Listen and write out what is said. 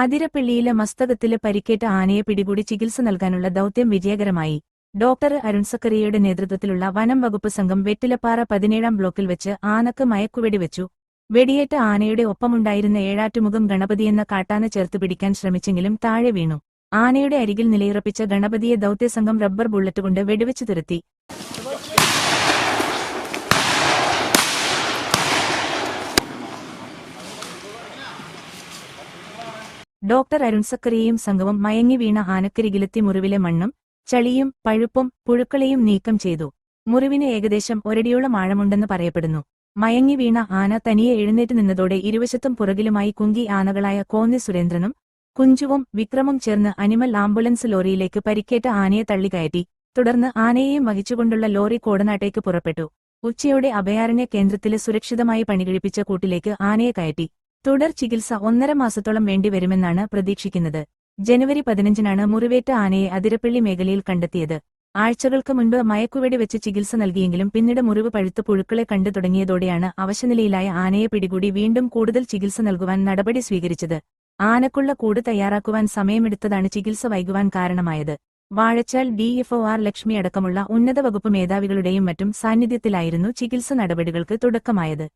അതിരപ്പള്ളിയിലെ മസ്തകത്തിലെ പരിക്കേറ്റ ആനയെ പിടികൂടി ചികിത്സ നൽകാനുള്ള ദൌത്യം വിജയകരമായി. ഡോക്ടർ അരുൺ സക്കറിയയുടെ നേതൃത്വത്തിലുള്ള വനം വകുപ്പ് സംഘം വെറ്റിലപ്പാറ പതിനേഴാം ബ്ലോക്കിൽ വെച്ച് ആനക്ക് മയക്കുവെടി വെച്ചു. വെടിയേറ്റ ആനയുടെ ഒപ്പമുണ്ടായിരുന്ന ഏഴാറ്റുമുഖം ഗണപതിയെന്ന കാട്ടാന ചേർത്ത് പിടിക്കാൻ ശ്രമിച്ചെങ്കിലും താഴെ വീണു. ആനയുടെ അരികിൽ നിലയുറപ്പിച്ച ഗണപതിയെ ദൌത്യസംഘം റബ്ബർ ബുള്ളറ്റ് കൊണ്ട് വെടിവെച്ചു തുരത്തി. ഡോക്ടർ അരുൺ സക്കറിയയും സംഘവും മയങ്ങി വീണ ആനക്കരികിലെത്തി മുറിവിലെ മണ്ണും ചളിയും പഴുപ്പും പുഴുക്കളെയും നീക്കം ചെയ്തു. മുറിവിന് ഏകദേശം ഒരടിയോളം ആഴമുണ്ടെന്ന് പറയപ്പെടുന്നു. മയങ്ങി വീണ ആന തനിയെ എഴുന്നേറ്റ് നിന്നതോടെ ഇരുവശത്തും പുറകിലുമായി കുങ്കി ആനകളായ കോന്നി സുരേന്ദ്രനും കുഞ്ചുവും വിക്രമും ചേർന്ന് അനിമൽ ആംബുലൻസ് ലോറിയിലേക്ക് പരിക്കേറ്റ ആനയെ തള്ളിക്കയറ്റി തുടർന്ന് ആനയെയും വഹിച്ചുകൊണ്ടുള്ള ലോറി കോടനാട്ടേക്ക് പുറപ്പെട്ടു. ഉച്ചയോടെ അഭയാരണ്യ കേന്ദ്രത്തിലെ സുരക്ഷിതമായി പണികഴിപ്പിച്ച കൂട്ടിലേക്ക് ആനയെ കയറ്റി. തുടർ ചികിത്സ ഒന്നര മാസത്തോളം വേണ്ടിവരുമെന്നാണ് പ്രതീക്ഷിക്കുന്നത്. ജനുവരി പതിനഞ്ചിനാണ് മുറിവേറ്റ ആനയെ അതിരപ്പള്ളി മേഖലയിൽ കണ്ടെത്തിയത്. ആഴ്ചകൾക്ക് മുൻപ് മയക്കുവെടി വെച്ച് ചികിത്സ നൽകിയെങ്കിലും പിന്നീട് മുറിവ് പഴുത്ത് പുഴുക്കളെ കണ്ടു തുടങ്ങിയതോടെയാണ് അവശനിലയിലായ ആനയെ പിടികൂടി വീണ്ടും കൂടുതൽ ചികിത്സ നൽകുവാൻ നടപടി സ്വീകരിച്ചത്. ആനക്കുള്ള കൂട് തയ്യാറാക്കുവാൻ സമയമെടുത്തതാണ് ചികിത്സ വൈകുവാൻ കാരണമായത്. വാഴച്ചാൽ ഡിഎഫ്ഒ ആർ ലക്ഷ്മി അടക്കമുള്ള ഉന്നത വകുപ്പ് മേധാവികളുടെയും മറ്റും സാന്നിധ്യത്തിലായിരുന്നു ചികിത്സ നടപടികൾക്ക് തുടക്കമായത്.